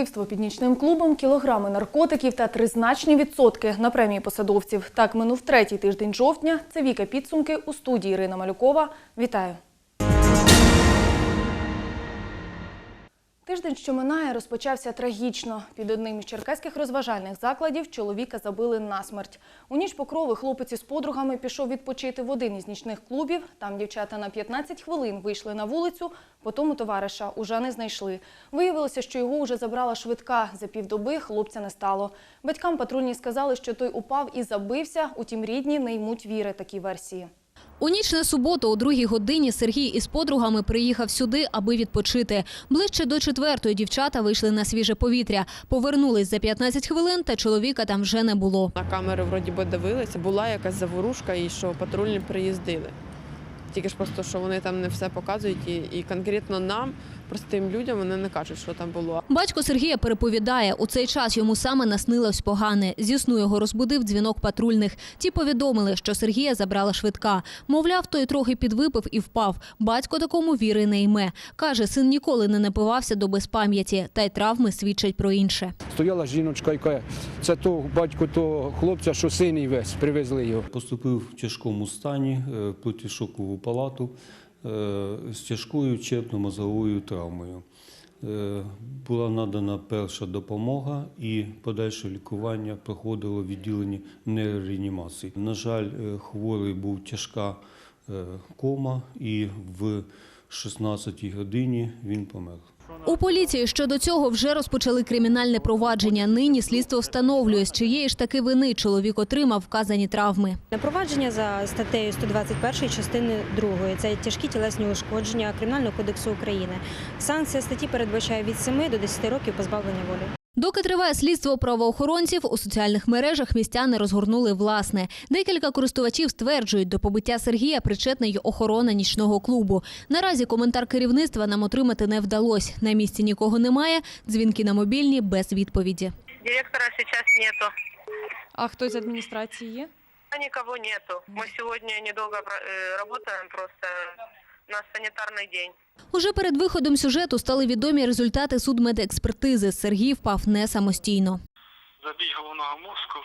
вбивство під нічним клубом, кілограми наркотиків та тризначні відсотки на премії посадовців. Так минув третій тиждень жовтня. Це Віка підсумки у студії Ірина Малюкова. Вітаю. Тиждень, що минає, розпочався трагічно. Під одним із черкаських розважальних закладів чоловіка забили насмерть. У ніч покрови хлопець із подругами пішов відпочити в один із нічних клубів. Там дівчата на 15 хвилин вийшли на вулицю, потім товариша уже не знайшли. Виявилося, що його вже забрала швидка. За півдоби хлопця не стало. Батькам патрульні сказали, що той упав і забився, утім рідні не ймуть віри такій версії. У ніч на суботу о другій годині Сергій із подругами приїхав сюди, аби відпочити. Ближче до четвертої дівчата вийшли на свіже повітря. Повернулись за 15 хвилин, та чоловіка там вже не було. На камери вроді би дивилися, була якась заворушка і що патрульні приїздили. Тільки ж просто, що вони там не все показують, і, і конкретно нам, простим людям, вони не кажуть, що там було. Батько Сергія переповідає, у цей час йому саме наснилось погане. Зі сну його розбудив дзвінок патрульних. Ті повідомили, що Сергія забрала швидка. Мовляв, той трохи підвипив і впав. Батько такому віри не йме. Каже, син ніколи не напивався до безпам'яті, та й травми свідчать про інше. Стояла жіночка і каже, це то батько того хлопця, що синій весь, привезли його. Поступив в тяжкому стані е, в палату з тяжкою черпно-мозговою травмою. Е, Була надана перша допомога і подальше лікування проходило в відділенні нейрореанімації. На жаль, е, хворий був тяжка е, кома і в 16 годині він помер. У поліції щодо цього вже розпочали кримінальне провадження. Нині слідство встановлює, з чиєї ж таки вини чоловік отримав вказані травми. Провадження за статтею 121 частини 2. Це тяжкі тілесні ушкодження Кримінального кодексу України. Санкція статті передбачає від 7 до 10 років позбавлення волі. Доки триває слідство правоохоронців, у соціальних мережах містяни розгорнули власне. Декілька користувачів стверджують, до побиття Сергія причетна й охорона нічного клубу. Наразі коментар керівництва нам отримати не вдалося. На місці нікого немає. Дзвінки на мобільні без відповіді. Директора сейчас нету. А хтось з адміністрації є? А Никого нету. Мы сегодня недолго про- э, работаем, просто у санітарний день. Уже перед виходом сюжету стали відомі результати судмедекспертизи. Сергій впав не самостійно. Забій головного мозку,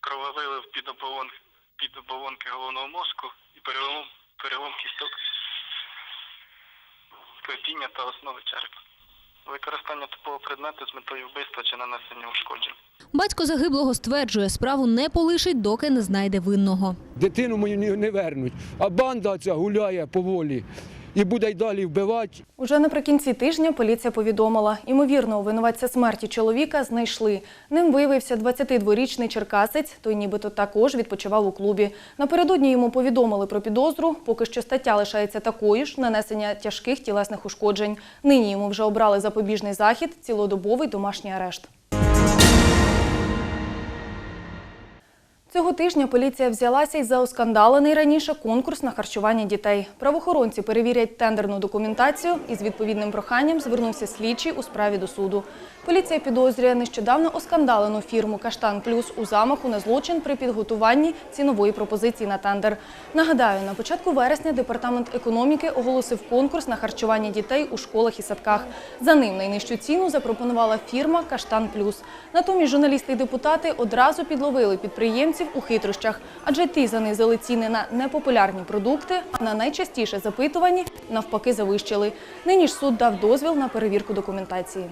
крововилив під оболонки, під оболонки головного мозку і перелом, перелом кісток, клепіння та основи черепа. Використання такого предмету з метою вбивства чи нанесення ушкоджень. Батько загиблого стверджує, справу не полишить, доки не знайде винного. Дитину мою не, не вернуть, а банда ця гуляє поволі і буде й далі вбивати. Уже наприкінці тижня поліція повідомила, ймовірного винуватця смерті чоловіка знайшли. Ним виявився 22-річний черкасець, той нібито також відпочивав у клубі. Напередодні йому повідомили про підозру, поки що стаття лишається такою ж – нанесення тяжких тілесних ушкоджень. Нині йому вже обрали запобіжний захід – цілодобовий домашній арешт. Цього тижня поліція взялася й за оскандалений раніше конкурс на харчування дітей. Правоохоронці перевірять тендерну документацію і з відповідним проханням звернувся слідчий у справі до суду. Поліція підозрює нещодавно оскандалену фірму Каштан Плюс у замаху на злочин при підготуванні цінової пропозиції на тендер. Нагадаю, на початку вересня департамент економіки оголосив конкурс на харчування дітей у школах і садках. За ним найнижчу ціну запропонувала фірма Каштан Плюс. Натомість журналісти і депутати одразу підловили підприємців у хитрощах, адже ті занизили ціни на непопулярні продукти, а на найчастіше запитувані навпаки завищили. Нині ж суд дав дозвіл на перевірку документації.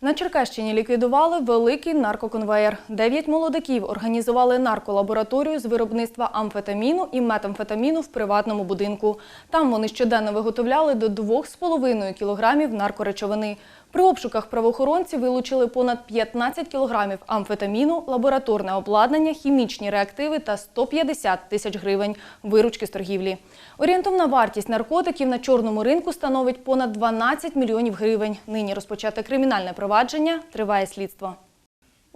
На Черкащині ліквідували великий наркоконвеєр. Дев'ять молодиків організували нарколабораторію з виробництва амфетаміну і метамфетаміну в приватному будинку. Там вони щоденно виготовляли до 2,5 кілограмів наркоречовини. При обшуках правоохоронці вилучили понад 15 кілограмів амфетаміну, лабораторне обладнання, хімічні реактиви та 150 тисяч гривень виручки з торгівлі. Орієнтовна вартість наркотиків на чорному ринку становить понад 12 мільйонів гривень. Нині розпочате кримінальне провадження, триває слідство.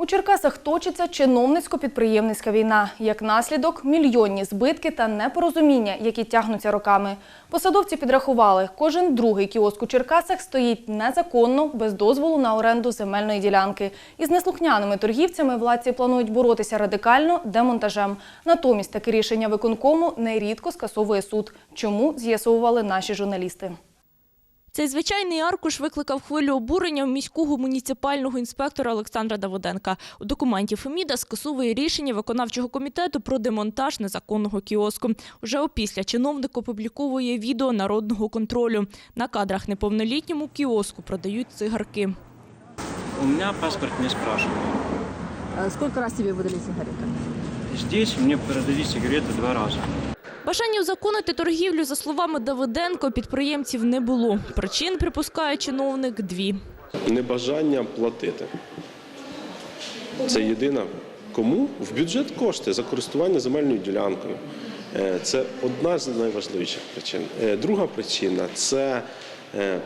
У Черкасах точиться чиновницько-підприємницька війна. Як наслідок – мільйонні збитки та непорозуміння, які тягнуться роками. Посадовці підрахували, кожен другий кіоск у Черкасах стоїть незаконно, без дозволу на оренду земельної ділянки. Із неслухняними торгівцями владці планують боротися радикально демонтажем. Натомість таке рішення виконкому нерідко скасовує суд. Чому – з'ясовували наші журналісти. Цей звичайний аркуш викликав хвилю обурення у міського муніципального інспектора Олександра Давиденка. У документі Феміда скасовує рішення виконавчого комітету про демонтаж незаконного кіоску. Уже опісля чиновник опубліковує відео народного контролю. На кадрах неповнолітньому кіоску продають цигарки. У меня паспорт не спрашивают. Сколько раз тебе выдали сигареты? Здесь мне продали сигареты два раза. Бажання узаконити торгівлю, за словами Давиденко, підприємців не було. Причин, припускає чиновник, дві. небажання платити. Це єдина. Кому? В бюджет кошти за користування земельною ділянкою. Е, Це одна з найважливіших причин. Е, Друга причина це е,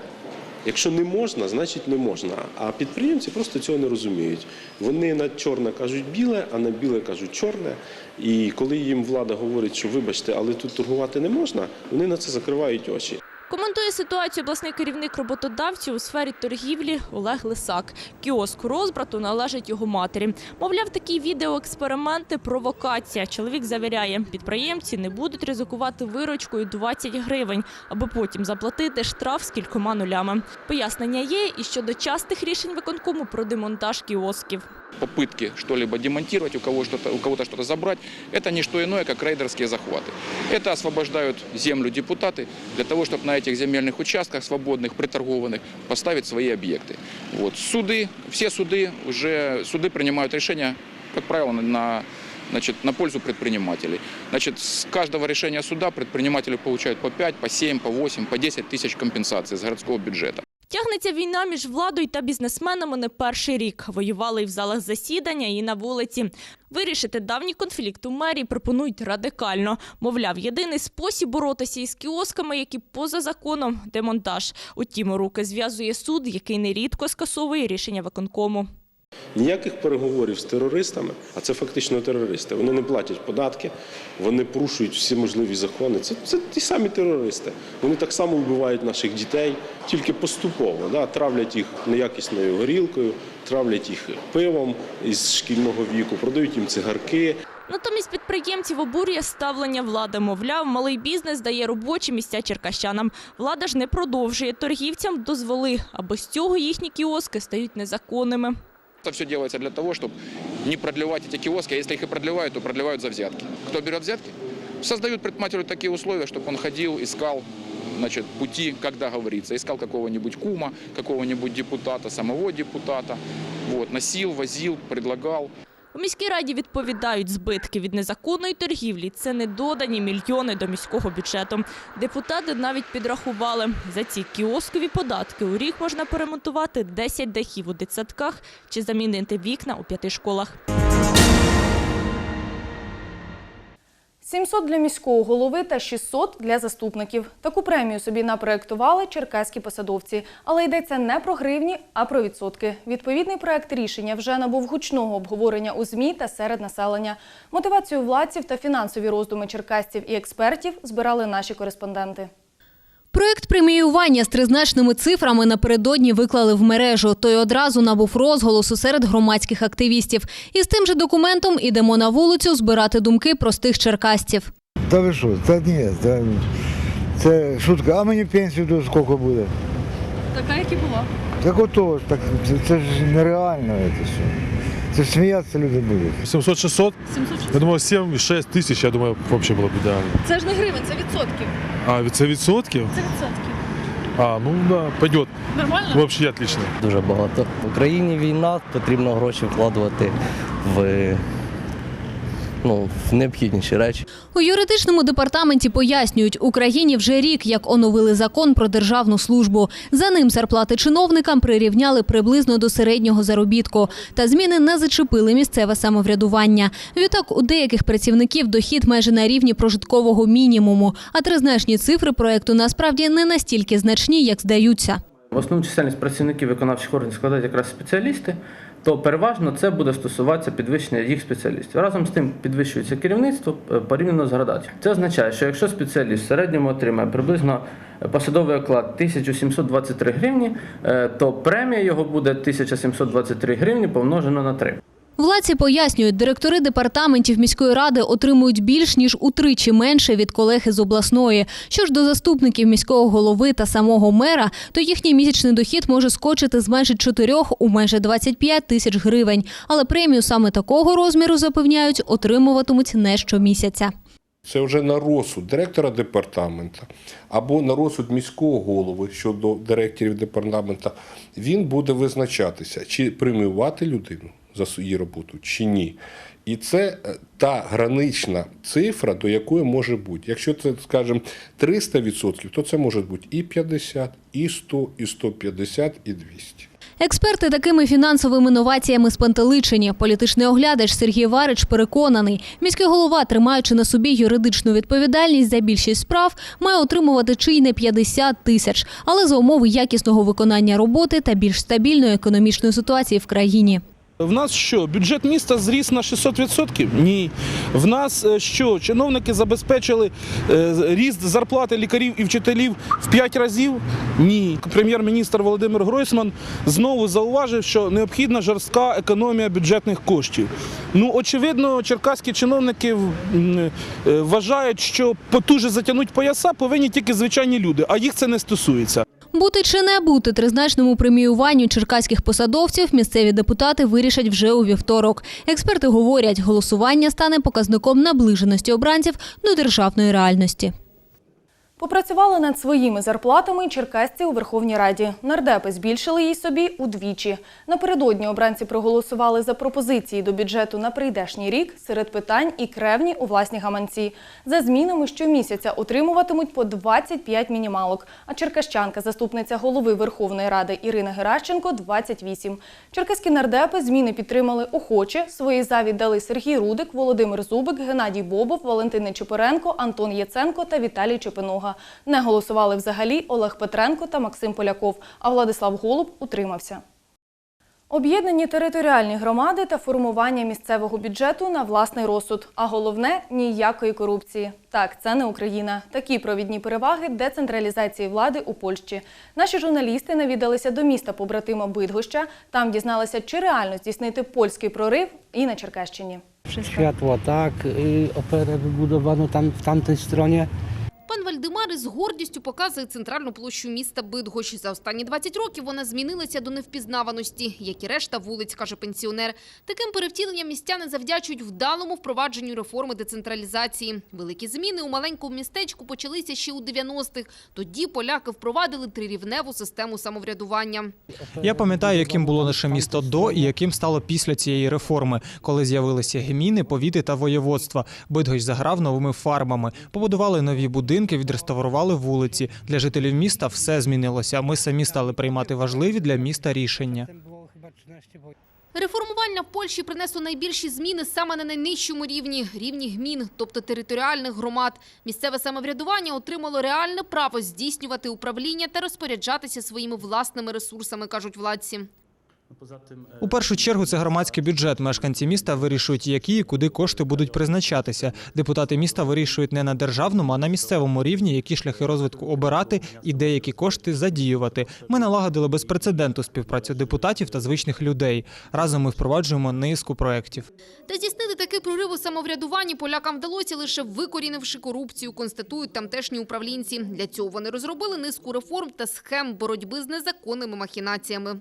якщо не можна, значить не можна. А підприємці просто цього не розуміють. Вони на чорне кажуть біле, а на біле кажуть чорне. І коли їм влада говорить, що вибачте, але тут торгувати не можна, вони на це закривають очі. Коментує ситуацію обласний керівник роботодавців у сфері торгівлі Олег Лисак. Кіоск розбрату належить його матері. Мовляв, такі відеоексперименти – провокація. Чоловік завіряє, підприємці не будуть ризикувати виручкою 20 гривень, аби потім заплатити штраф з кількома нулями. Пояснення є і щодо частих рішень виконкому про демонтаж кіосків. Попытки что-либо демонтировать, у, кого что-то, у кого-то что-то забрать, это не что иное, как рейдерские захваты. Это освобождают землю депутаты для того, чтобы на этих земельных участках свободных, приторгованных, поставить свои объекты. Вот. Суды, все суды уже суды принимают решения, как правило, на- на, значит, на пользу предпринимателей. Значит, с каждого решения суда предприниматели получают по 5, по 7, по 8, по 10 тысяч компенсаций с городского бюджета. Тягнеться війна між владою та бізнесменами не перший рік. Воювали і в залах засідання, і на вулиці. Вирішити давній конфлікт у мерії пропонують радикально. Мовляв, єдиний спосіб боротися із кіосками, які поза законом – демонтаж. Утім, руки зв'язує суд, який нерідко скасовує рішення виконкому. Ніяких переговорів з терористами, а це фактично терористи. Вони не платять податки, вони порушують всі можливі закони. Це, це ті самі терористи. Вони так само вбивають наших дітей, тільки поступово. Да? Травлять їх неякісною горілкою, травлять їх пивом із шкільного віку, продають їм цигарки. Натомість підприємців обурює ставлення влади. Мовляв, малий бізнес дає робочі місця черкащанам. Влада ж не продовжує торгівцям дозволи, а без цього їхні кіоски стають незаконними. Это все делается для того, чтобы не продлевать эти киоски, а если их и продлевают, то продлевают за взятки. Кто берет взятки? Создают предпринимателю такие условия, чтобы он ходил, искал значит, пути, как договориться. Искал какого-нибудь кума, какого-нибудь депутата, самого депутата. Вот, носил, возил, предлагал. У міській раді відповідають, збитки від незаконної торгівлі – це не додані мільйони до міського бюджету. Депутати навіть підрахували, за ці кіоскові податки у рік можна перемонтувати 10 дахів у дитсадках чи замінити вікна у п'яти школах. 700 для міського голови та 600 для заступників. Таку премію собі напроектували черкаські посадовці. Але йдеться не про гривні, а про відсотки. Відповідний проект рішення вже набув гучного обговорення у ЗМІ та серед населення. Мотивацію владців та фінансові роздуми черкасців і експертів збирали наші кореспонденти. Проект преміювання з тризначними цифрами напередодні виклали в мережу. Той одразу набув розголосу серед громадських активістів. І з тим же документом ідемо на вулицю збирати думки простих черкасців. Та ви що? Та ні, та, це шутка. А мені пенсію до скільки буде? Така, як і була. Так ото так, це, це ж нереально це все. Це ж сміятися люди будуть. 700-600? Я думаю, 7-6 тисяч, я думаю, взагалі було б ідеально. Це ж не гривень, це відсотків. А це відсотків? Це відсотків. А, ну да, пойдет. Нормально? Взагалі отлично. Дуже багато. В Україні війна, потрібно гроші вкладувати в, ну, необхідніші речі. У юридичному департаменті пояснюють, Україні вже рік як оновили закон про державну службу. За ним зарплати чиновникам прирівняли приблизно до середнього заробітку. Та зміни не зачепили місцеве самоврядування. Відтак у деяких працівників дохід майже на рівні прожиткового мінімуму. А тризначні цифри проекту насправді не настільки значні, як здаються. Основну чисельність працівників виконавчих органів складають якраз спеціалісти, то переважно це буде стосуватися підвищення їх спеціалістів. Разом з тим підвищується керівництво е, порівняно з градацією. Це означає, що якщо спеціаліст в середньому отримає приблизно е, посадовий оклад 1723 гривні, е, то премія його буде 1723 гривні помножено на 3. Владці пояснюють, директори департаментів міської ради отримують більш ніж утричі менше від колег із обласної. Що ж до заступників міського голови та самого мера, то їхній місячний дохід може скочити з майже 4 у майже 25 тисяч гривень. Але премію саме такого розміру запевняють, отримуватимуть не щомісяця. Це вже на розсуд директора департамента або на розсуд міського голови щодо директорів департамента. Він буде визначатися, чи преміювати людину за її роботу, чи ні. І це е, та гранична цифра, до якої може бути. Якщо це, скажімо, 300%, то це може бути і 50, і 100, і 150, і 200. Експерти такими фінансовими новаціями спантеличені. Політичний оглядач Сергій Варич переконаний, міський голова, тримаючи на собі юридичну відповідальність за більшість справ, має отримувати чи й не 50 тисяч, але за умови якісного виконання роботи та більш стабільної економічної ситуації в країні. В нас що, бюджет міста зріс на 600%? Ні. В нас е, що, чиновники забезпечили е, ріст зарплати лікарів і вчителів в 5 разів? Ні. Прем'єр-міністр Володимир Гройсман знову зауважив, що необхідна жорстка економія бюджетних коштів. Ну, очевидно, черкаські чиновники е, вважають, що потуже затягнуть пояса повинні тільки звичайні люди, а їх це не стосується. Бути чи не бути тризначному преміюванню черкаських посадовців місцеві депутати вирішать вже у вівторок. Експерти говорять, голосування стане показником наближеності обранців до державної реальності. Попрацювали над своїми зарплатами черкасці у Верховній Раді. Нардепи збільшили її собі удвічі. Напередодні обранці проголосували за пропозиції до бюджету на прийдешній рік серед питань і кревні у власні гаманці. За змінами щомісяця отримуватимуть по 25 мінімалок, а черкащанка, заступниця голови Верховної Ради Ірина Геращенко – 28. Черкаські нардепи зміни підтримали охоче. Свої за віддали Сергій Рудик, Володимир Зубик, Геннадій Бобов, Валентин Нечипоренко, Антон Єценко та Віталій Чепинога. Не голосували взагалі Олег Петренко та Максим Поляков, а Владислав Голуб утримався. Об'єднані територіальні громади та формування місцевого бюджету на власний розсуд. А головне ніякої корупції. Так, це не Україна. Такі провідні переваги децентралізації влади у Польщі. Наші журналісти навідалися до міста побратима Бидгоща. Там дізналися, чи реально здійснити польський прорив і на Черкащині. Światło, tak, operę wybudowano tam w tamtej stronie. Пан із гордістю показує центральну площу міста Бидгощ. За останні 20 років вона змінилася до невпізнаваності, як і решта вулиць, каже пенсіонер. Таким перевтіленням містяни завдячують вдалому впровадженню реформи децентралізації. Великі зміни у маленькому містечку почалися ще у 90-х. Тоді поляки впровадили трирівневу систему самоврядування. Я пам'ятаю, яким було наше місто до і яким стало після цієї реформи, коли з'явилися гміни, повіти та воєводства. Бидгощ заграв новими фарбами, побудували нові будинки, відреставрували вулиці. Для жителів міста все змінилося. Ми самі стали приймати важливі для міста рішення. Реформування в Польщі принесло найбільші зміни саме на найнижчому рівні – рівні гмін, тобто територіальних громад. Місцеве самоврядування отримало реальне право здійснювати управління та розпоряджатися своїми власними ресурсами, кажуть владці. У першу чергу це громадський бюджет. Мешканці міста вирішують, які і куди кошти будуть призначатися. Депутати міста вирішують не на державному, а на місцевому рівні, які шляхи розвитку обирати і деякі кошти задіювати. Ми налагодили безпрецедентну співпрацю депутатів та звичних людей. Разом ми впроваджуємо низку проєктів. Та здійснити такий прорив у самоврядуванні полякам вдалося лише викорінивши корупцію, констатують тамтешні управлінці. Для цього вони розробили низку реформ та схем боротьби з незаконними махінаціями.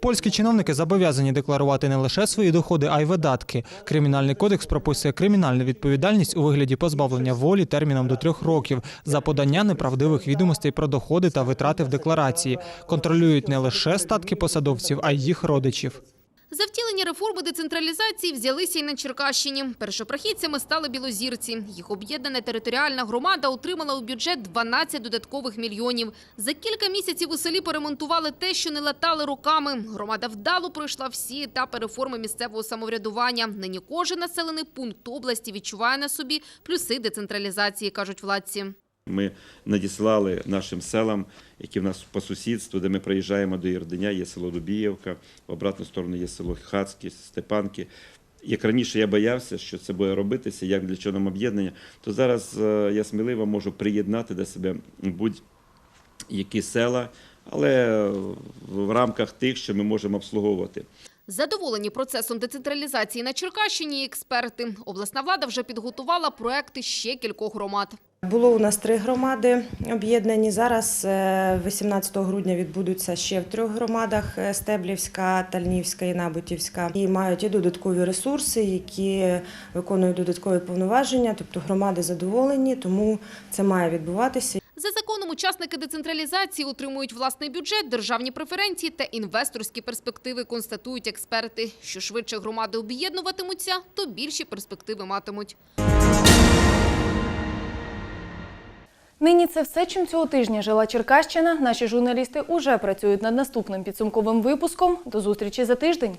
Польські чиновники зобов'язані декларувати не лише свої доходи, а й видатки. Кримінальний кодекс прописує кримінальну відповідальність у вигляді позбавлення волі терміном до трьох років за подання неправдивих відомостей про доходи та витрати в декларації. Контролюють не лише статки посадовців, а й їх родичів. За втілення реформи децентралізації взялися й на Черкащині. Першопрохідцями стали білозірці. Їх об'єднана територіальна громада отримала у бюджет 12 додаткових мільйонів. За кілька місяців у селі поремонтували те, що не латали роками. Громада вдало пройшла всі етапи реформи місцевого самоврядування. Нині кожен населений пункт області відчуває на собі плюси децентралізації, кажуть владці. Ми надіслали нашим селам, які в нас по сусідству, де ми приїжджаємо до Єрденя, є село Дубіївка, в обратну сторону є село Хацьке, Степанки. Як раніше я боявся, що це буде робитися, як для чого нам об'єднання, то зараз е, я сміливо можу приєднати до себе будь-які села, але в рамках тих, що ми можемо обслуговувати. Задоволені процесом децентралізації на Черкащині експерти. Обласна влада вже підготувала проекти ще кількох громад. Було у нас три громади об'єднані. Зараз е, 18 грудня відбудуться ще в трьох громадах: е, Стеблівська, Тальнівська і Набутівська. І мають і додаткові ресурси, які виконують додаткові повноваження. Тобто громади задоволені, тому це має відбуватися. За законом учасники децентралізації отримують власний бюджет, державні преференції та інвесторські перспективи, констатують експерти. Що швидше громади об'єднуватимуться, то більші перспективи матимуть. Нині це все, чим цього тижня жила Черкащина. Наші журналісти уже працюють над наступним підсумковим випуском. До зустрічі за тиждень.